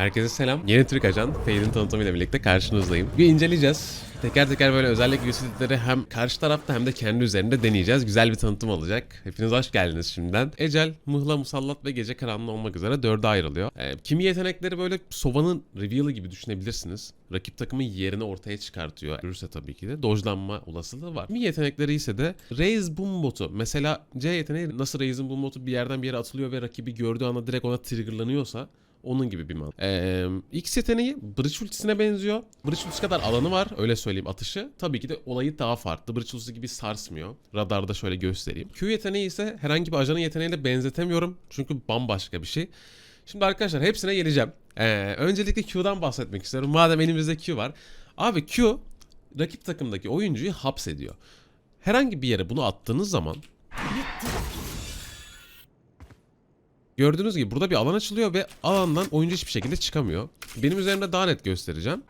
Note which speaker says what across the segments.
Speaker 1: Herkese selam. Yeni Türk Ajan, Fade'in tanıtımıyla birlikte karşınızdayım. Bir inceleyeceğiz. Teker teker böyle özellik UCD'leri hem karşı tarafta hem de kendi üzerinde deneyeceğiz. Güzel bir tanıtım olacak. Hepiniz hoş geldiniz şimdiden. Ecel, Mıhla, Musallat ve Gece Karanlığı olmak üzere dörde ayrılıyor. Ee, kimi yetenekleri böyle Sova'nın reveal'ı gibi düşünebilirsiniz. Rakip takımın yerini ortaya çıkartıyor. Görürse tabii ki de dojlanma olasılığı var. Kimi yetenekleri ise de Raise Boom botu. Mesela C yeteneği nasıl Raise'in Boom botu bir yerden bir yere atılıyor ve rakibi gördüğü anda direkt ona triggerlanıyorsa onun gibi bir man. Ee, X yeteneği Bridge ultisine benziyor. Bridge ultisi kadar alanı var öyle söyleyeyim atışı. Tabii ki de olayı daha farklı. Bridge ultisi gibi sarsmıyor. Radarda şöyle göstereyim. Q yeteneği ise herhangi bir ajanın yeteneğiyle benzetemiyorum. Çünkü bambaşka bir şey. Şimdi arkadaşlar hepsine geleceğim. Ee, öncelikle Q'dan bahsetmek istiyorum. Madem elimizde Q var. Abi Q rakip takımdaki oyuncuyu hapsediyor. Herhangi bir yere bunu attığınız zaman Gördüğünüz gibi burada bir alan açılıyor ve alandan oyuncu hiçbir şekilde çıkamıyor. Benim üzerimde daha net göstereceğim.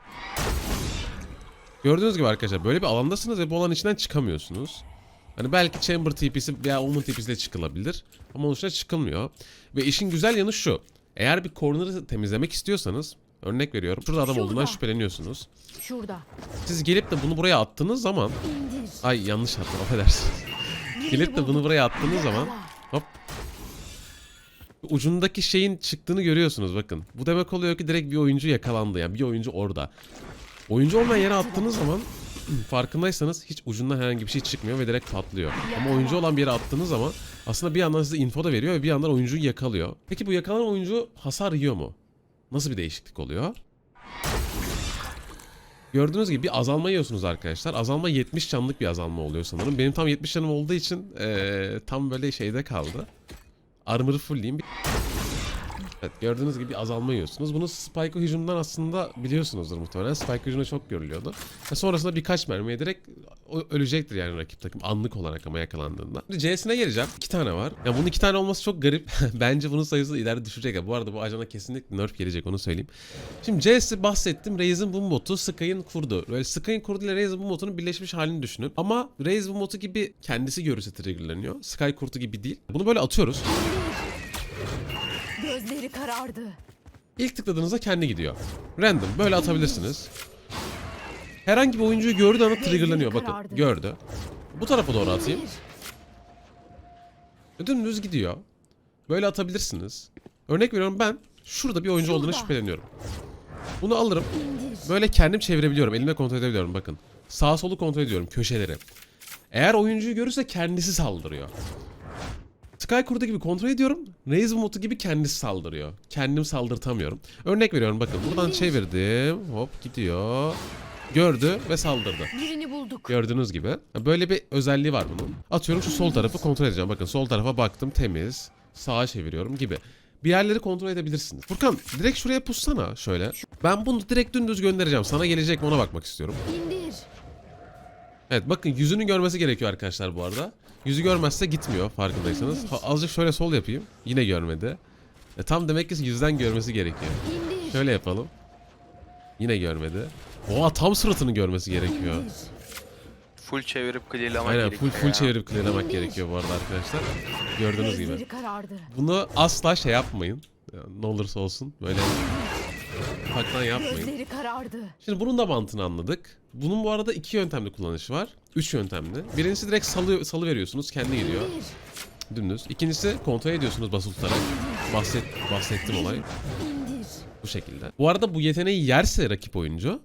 Speaker 1: Gördüğünüz gibi arkadaşlar böyle bir alandasınız ve bu alanın içinden çıkamıyorsunuz. Hani belki Chamber TP'si veya Omen TP'siyle çıkılabilir. Ama onun dışında çıkılmıyor. Ve işin güzel yanı şu. Eğer bir corner'ı temizlemek istiyorsanız Örnek veriyorum. Şurada adam olduğundan
Speaker 2: Şurada.
Speaker 1: şüpheleniyorsunuz.
Speaker 2: Şurada.
Speaker 1: Siz gelip de bunu buraya attığınız zaman...
Speaker 2: İndir.
Speaker 1: Ay yanlış attım affedersiniz. Gelip de bunu buraya attığınız zaman... Hop ucundaki şeyin çıktığını görüyorsunuz bakın. Bu demek oluyor ki direkt bir oyuncu yakalandı yani bir oyuncu orada. Oyuncu olmayan yere attığınız zaman farkındaysanız hiç ucundan herhangi bir şey çıkmıyor ve direkt patlıyor. Ama oyuncu olan bir yere attığınız zaman aslında bir yandan size info da veriyor ve bir yandan oyuncuyu yakalıyor. Peki bu yakalanan oyuncu hasar yiyor mu? Nasıl bir değişiklik oluyor? Gördüğünüz gibi bir azalma yiyorsunuz arkadaşlar. Azalma 70 canlık bir azalma oluyor sanırım. Benim tam 70 canım olduğu için eee, tam böyle şeyde kaldı. Armor'ı fullleyeyim. Evet gördüğünüz gibi azalma yiyorsunuz. Bunu Spike hücumdan aslında biliyorsunuzdur muhtemelen. Spike hücumda çok görülüyordu. Ve sonrasında birkaç mermiye direkt ölecektir yani rakip takım anlık olarak ama yakalandığında. Şimdi C'sine geleceğim. İki tane var. Ya bunun iki tane olması çok garip. Bence bunun sayısı ileride düşecek. Ya. Bu arada bu ajana kesinlikle nerf gelecek onu söyleyeyim. Şimdi C'si bahsettim. Raze'in bu botu Sky'ın kurdu. Böyle Sky'ın kurdu ile Raze'in bu botunun birleşmiş halini düşünün. Ama Raze bu botu gibi kendisi görürse triggerlanıyor. Sky kurtu gibi değil. Bunu böyle atıyoruz.
Speaker 2: Gözleri karardı.
Speaker 1: İlk tıkladığınızda kendi gidiyor. Random böyle atabilirsiniz. Herhangi bir oyuncuyu gördüğü anda triggerlanıyor bakın. Gördü. Bu tarafa doğru atayım. Dümdüz gidiyor. Böyle atabilirsiniz. Örnek veriyorum ben şurada bir oyuncu olduğunu şüpheleniyorum. Bunu alırım. Böyle kendim çevirebiliyorum. Elimle kontrol edebiliyorum bakın. Sağ solu kontrol ediyorum köşeleri. Eğer oyuncuyu görürse kendisi saldırıyor. Sky Kurdu gibi kontrol ediyorum. Raze Motu gibi kendisi saldırıyor. Kendim saldırtamıyorum. Örnek veriyorum bakın. Buradan çevirdim. Hop gidiyor. Gördü ve saldırdı.
Speaker 2: Birini bulduk.
Speaker 1: Gördüğünüz gibi. Böyle bir özelliği var bunun. Atıyorum şu sol tarafı kontrol edeceğim. Bakın sol tarafa baktım temiz. Sağa çeviriyorum gibi. Bir yerleri kontrol edebilirsiniz. Furkan direkt şuraya pussana şöyle. Ben bunu direkt dümdüz göndereceğim. Sana gelecek mi ona bakmak istiyorum.
Speaker 2: İndir.
Speaker 1: Evet bakın yüzünü görmesi gerekiyor arkadaşlar bu arada. Yüzü görmezse gitmiyor farkındaysanız. Ha, azıcık şöyle sol yapayım. Yine görmedi. E, tam demek ki yüzden görmesi gerekiyor. Şöyle yapalım. Yine görmedi. Oha tam suratını görmesi gerekiyor.
Speaker 3: Full çevirip clearlamak
Speaker 1: Aynen full
Speaker 3: gerekiyor
Speaker 1: full
Speaker 3: ya.
Speaker 1: çevirip clearlamak gerekiyor bu arada arkadaşlar. Gördüğünüz gibi. Bunu asla şey yapmayın. Ya, Ne olursa olsun böyle ufaktan yapmayın.
Speaker 2: Karardı.
Speaker 1: Şimdi bunun da mantığını anladık. Bunun bu arada iki yöntemli kullanışı var. Üç yöntemli. Birincisi direkt salı, salı veriyorsunuz. Kendi gidiyor. Dümdüz. İkincisi kontrol ediyorsunuz basılı tutarak. Bahset, bahsettim olay. Bu şekilde. Bu arada bu yeteneği yerse rakip oyuncu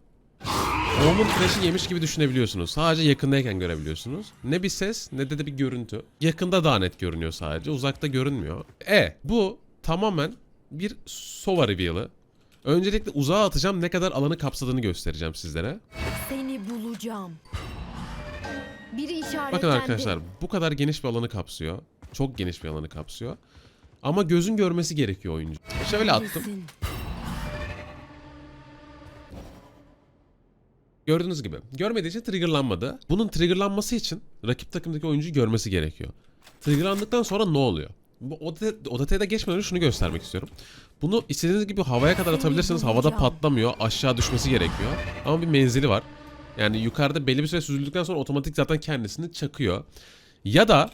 Speaker 1: Omen Flash'ı yemiş gibi düşünebiliyorsunuz. Sadece yakındayken görebiliyorsunuz. Ne bir ses ne de, de bir görüntü. Yakında daha net görünüyor sadece. Uzakta görünmüyor. E bu tamamen bir Sova reveal'ı. Öncelikle uzağa atacağım ne kadar alanı kapsadığını göstereceğim sizlere.
Speaker 2: Seni bulacağım. Biri işaretlendi.
Speaker 1: Bakın arkadaşlar bu kadar geniş bir alanı kapsıyor. Çok geniş bir alanı kapsıyor. Ama gözün görmesi gerekiyor oyuncu. Şöyle attım. Gördüğünüz gibi. Görmediği için triggerlanmadı. Bunun triggerlanması için rakip takımdaki oyuncuyu görmesi gerekiyor. Triggerlandıktan sonra ne oluyor? Bu o, det- o detaya da geçmeden önce şunu göstermek istiyorum. Bunu istediğiniz gibi havaya kadar atabilirsiniz. Havada patlamıyor. Aşağı düşmesi gerekiyor. Ama bir menzili var. Yani yukarıda belli bir süre süzüldükten sonra otomatik zaten kendisini çakıyor. Ya da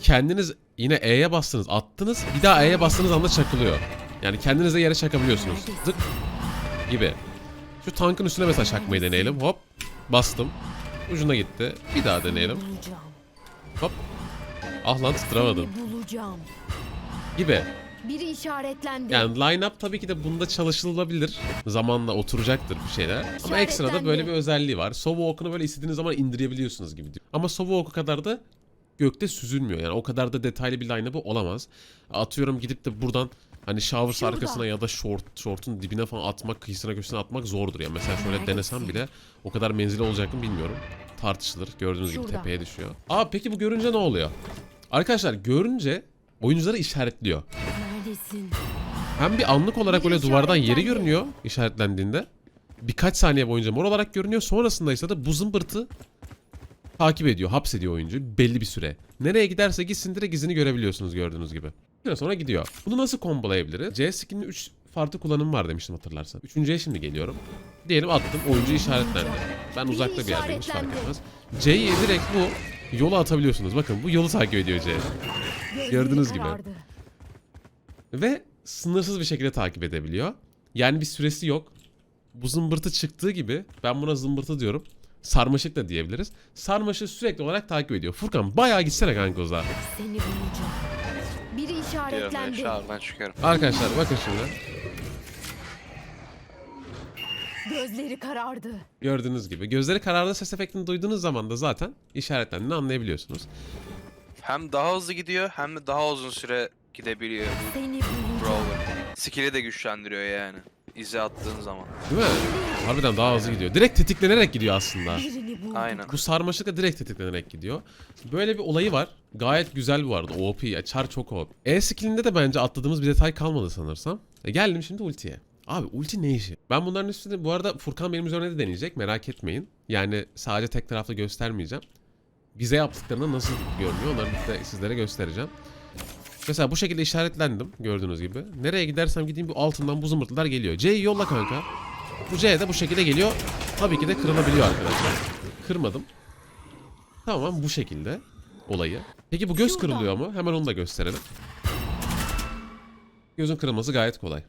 Speaker 1: kendiniz yine E'ye bastınız attınız bir daha E'ye bastığınız anda çakılıyor. Yani kendinize yere çakabiliyorsunuz. Zık gibi. Şu tankın üstüne mesela çakmayı deneyelim. Hop. Bastım. Ucuna gitti. Bir daha deneyelim. Hop. Ah lan tutturamadım.
Speaker 2: Bulacağım.
Speaker 1: Gibi.
Speaker 2: Biri işaretlendi.
Speaker 1: Yani line-up tabii ki de bunda çalışılabilir. Zamanla oturacaktır bir şeyler. Ama ekstra da böyle bir özelliği var. Sova okunu böyle istediğiniz zaman indirebiliyorsunuz gibi diyor. Ama Sova oku kadar da gökte süzülmüyor. Yani o kadar da detaylı bir line-up'ı olamaz. Atıyorum gidip de buradan hani showers
Speaker 2: Şurada.
Speaker 1: arkasına ya da short, short'un dibine falan atmak, kıyısına köşesine atmak zordur. Yani mesela şöyle denesem bile o kadar menzili olacak mı bilmiyorum. Tartışılır. Gördüğünüz gibi
Speaker 2: Şurada.
Speaker 1: tepeye düşüyor. Aa peki bu görünce ne oluyor? Arkadaşlar görünce oyuncuları işaretliyor.
Speaker 2: Neredesin?
Speaker 1: Hem bir anlık olarak böyle duvardan yeri görünüyor işaretlendiğinde. Birkaç saniye boyunca mor olarak görünüyor. Sonrasında ise de bu zımbırtı takip ediyor, hapsediyor oyuncu belli bir süre. Nereye giderse gitsin direkt izini görebiliyorsunuz gördüğünüz gibi. Sonra gidiyor. Bunu nasıl kombolayabiliriz? C skin'in 3 farklı kullanımı var demiştim hatırlarsan. Üçüncüye şimdi geliyorum. Diyelim attım oyuncu işaretlendi. Ben uzakta bir yerdeyim hiç fark etmez. C'yi direkt bu yola atabiliyorsunuz. Bakın bu yolu takip ediyor C. Gördüğünüz gibi. Ve sınırsız bir şekilde takip edebiliyor. Yani bir süresi yok. Bu zımbırtı çıktığı gibi ben buna zımbırtı diyorum. Sarmaşık da diyebiliriz. Sarmaşığı sürekli olarak takip ediyor. Furkan bayağı gitsene kanka.
Speaker 2: Seni bulacağım. Biri
Speaker 3: Diyorum ben
Speaker 2: işaretlendi.
Speaker 3: çıkıyorum.
Speaker 1: Arkadaşlar bakın şimdi.
Speaker 2: Gözleri karardı.
Speaker 1: Gördüğünüz gibi. Gözleri kararlı ses efektini duyduğunuz zaman da zaten işaretlendiğini anlayabiliyorsunuz.
Speaker 3: Hem daha hızlı gidiyor hem de daha uzun süre gidebiliyor bu
Speaker 2: Seni.
Speaker 3: Skill'i de güçlendiriyor yani. İzi attığın zaman.
Speaker 1: Değil mi? Harbiden daha hızlı gidiyor. Direkt tetiklenerek gidiyor aslında.
Speaker 2: Birini.
Speaker 3: Aynen.
Speaker 1: Bu sarmaşıkla direkt tetiklenerek gidiyor. Böyle bir olayı var. Gayet güzel bu arada. OP ya. Char çok OP. E skillinde de bence atladığımız bir detay kalmadı sanırsam. E geldim şimdi ultiye. Abi ulti ne işi? Ben bunların üstünde bu arada Furkan benim üzerine de deneyecek. Merak etmeyin. Yani sadece tek taraflı göstermeyeceğim. Bize yaptıklarında nasıl görünüyor onları da sizlere göstereceğim. Mesela bu şekilde işaretlendim gördüğünüz gibi. Nereye gidersem gideyim bu altından bu zımbırtılar geliyor. C'yi yolla kanka. Bu C de bu şekilde geliyor. Tabii ki de kırılabiliyor arkadaşlar. Kırmadım. Tamam bu şekilde olayı. Peki bu göz kırılıyor mu? Hemen onu da gösterelim. Gözün kırılması gayet kolay.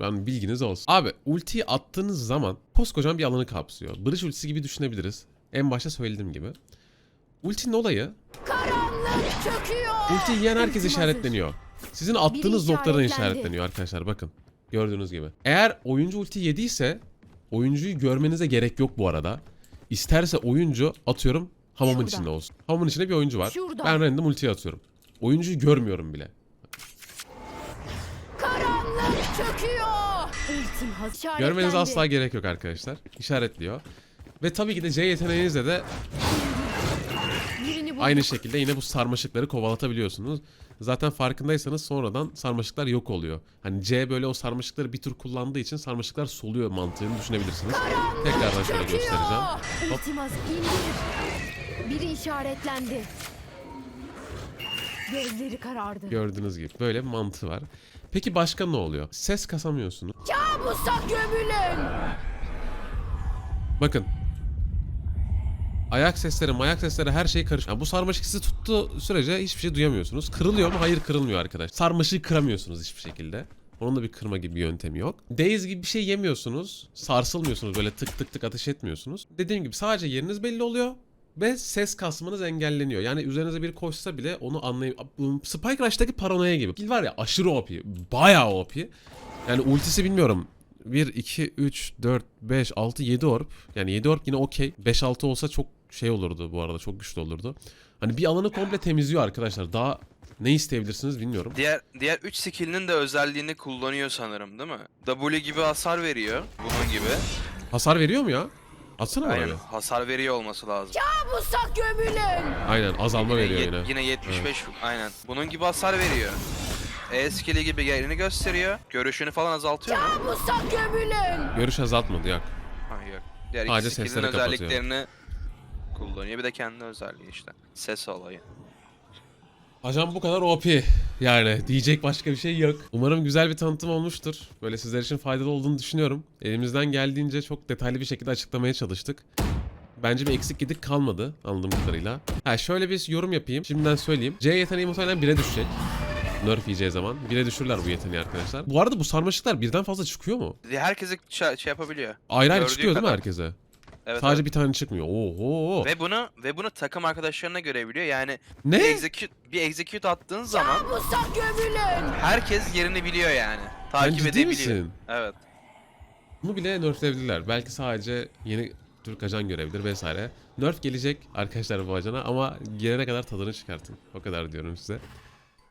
Speaker 1: Ben bilginiz olsun. Abi ultiyi attığınız zaman koskocaman bir alanı kapsıyor. Barış ultisi gibi düşünebiliriz. En başta söylediğim gibi. Ultinin olayı
Speaker 2: Karanlık çöküyor.
Speaker 1: ulti yiyen herkes
Speaker 2: Ultim
Speaker 1: işaretleniyor. Sizin attığınız noktadan işaretleniyor arkadaşlar bakın. Gördüğünüz gibi. Eğer oyuncu ulti yediyse oyuncuyu görmenize gerek yok bu arada. İsterse oyuncu atıyorum hamamın
Speaker 2: Şurada.
Speaker 1: içinde olsun. Hamamın içinde bir oyuncu var.
Speaker 2: Şurada.
Speaker 1: Ben random ultiyi atıyorum. Oyuncuyu görmüyorum bile.
Speaker 2: Karanlık çöküyor. Ultim hazır.
Speaker 1: Görmenize
Speaker 2: İşaretlendi.
Speaker 1: asla gerek yok arkadaşlar. İşaretliyor. Ve tabii ki de C yeteneğinizle de aynı şekilde yine bu sarmaşıkları kovalatabiliyorsunuz. Zaten farkındaysanız sonradan sarmaşıklar yok oluyor. Hani C böyle o sarmaşıkları bir tur kullandığı için sarmaşıklar soluyor mantığını düşünebilirsiniz. Tekrardan şöyle
Speaker 2: Çöküyor.
Speaker 1: göstereceğim. Hop.
Speaker 2: Ultim hazır. İndir. Biri işaretlendi. Gözleri karardı.
Speaker 1: Gördüğünüz gibi böyle bir mantığı var. Peki başka ne oluyor? Ses kasamıyorsunuz.
Speaker 2: Kabusa gömülün.
Speaker 1: Bakın. Ayak sesleri, ayak sesleri her şey karışık. Yani bu sarmaşık sizi tuttuğu sürece hiçbir şey duyamıyorsunuz. Kırılıyor mu? Hayır kırılmıyor arkadaş. Sarmaşığı kıramıyorsunuz hiçbir şekilde. Onun da bir kırma gibi bir yöntemi yok. Daze gibi bir şey yemiyorsunuz. Sarsılmıyorsunuz. Böyle tık tık tık ateş etmiyorsunuz. Dediğim gibi sadece yeriniz belli oluyor. Ve ses kasmanız engelleniyor. Yani üzerinize biri koşsa bile onu anlayıp... Spike Rush'taki paranoya gibi. Kill var ya aşırı OP. Bayağı OP. Yani ultisi bilmiyorum. 1, 2, 3, 4, 5, 6, 7 orb. Yani 7 orb yine okey. 5, 6 olsa çok şey olurdu bu arada. Çok güçlü olurdu. Hani bir alanı komple temizliyor arkadaşlar. Daha ne isteyebilirsiniz bilmiyorum.
Speaker 3: Diğer diğer 3 skill'inin de özelliğini kullanıyor sanırım değil mi? W gibi hasar veriyor bunun gibi.
Speaker 1: Hasar veriyor mu ya? Atsana
Speaker 3: Aynen
Speaker 1: bir.
Speaker 3: hasar veriyor olması lazım.
Speaker 2: Kabusa gömülün.
Speaker 1: Aynen azalma veriyor yine.
Speaker 3: yine 75 aynen. Bunun gibi hasar veriyor. E skill'i gibi yerini gösteriyor. Görüşünü falan azaltıyor mu?
Speaker 2: Kabusa gömülün.
Speaker 1: Görüş azaltmadı yok.
Speaker 3: Ha yok. Diğer
Speaker 1: Sadece
Speaker 3: iki skill'in
Speaker 1: sesleri kapatıyor.
Speaker 3: özelliklerini kullanıyor. Bir de kendi özelliği işte. Ses olayı.
Speaker 1: Ajan bu kadar OP. Yani diyecek başka bir şey yok. Umarım güzel bir tanıtım olmuştur. Böyle sizler için faydalı olduğunu düşünüyorum. Elimizden geldiğince çok detaylı bir şekilde açıklamaya çalıştık. Bence bir eksik gedik kalmadı anladığım kadarıyla. Ha şöyle bir yorum yapayım. Şimdiden söyleyeyim. C yeteneği muhtemelen 1'e düşecek. Nerf yiyeceği zaman. Bire düşürürler bu yeteneği arkadaşlar. Bu arada bu sarmaşıklar birden fazla çıkıyor mu?
Speaker 3: Herkese şey, şey yapabiliyor.
Speaker 1: Ayrı ayrı
Speaker 3: Gördüğü
Speaker 1: çıkıyor değil mi
Speaker 3: kadar.
Speaker 1: herkese?
Speaker 3: Evet,
Speaker 1: Sadece
Speaker 3: evet.
Speaker 1: bir tane çıkmıyor. Oho.
Speaker 3: Ve bunu ve bunu takım arkadaşlarına görebiliyor. Yani bir
Speaker 1: Ne?
Speaker 3: execute bir execute attığın zaman
Speaker 2: gömülün.
Speaker 3: herkes yerini biliyor yani.
Speaker 1: Sen
Speaker 3: Takip
Speaker 1: ciddi
Speaker 3: edebiliyor.
Speaker 1: misin?
Speaker 3: Evet.
Speaker 1: Bunu bile nerfleyebilirler. Belki sadece yeni Türk ajan görebilir vesaire. Nerf gelecek arkadaşlar bu ajana ama gelene kadar tadını çıkartın. O kadar diyorum size.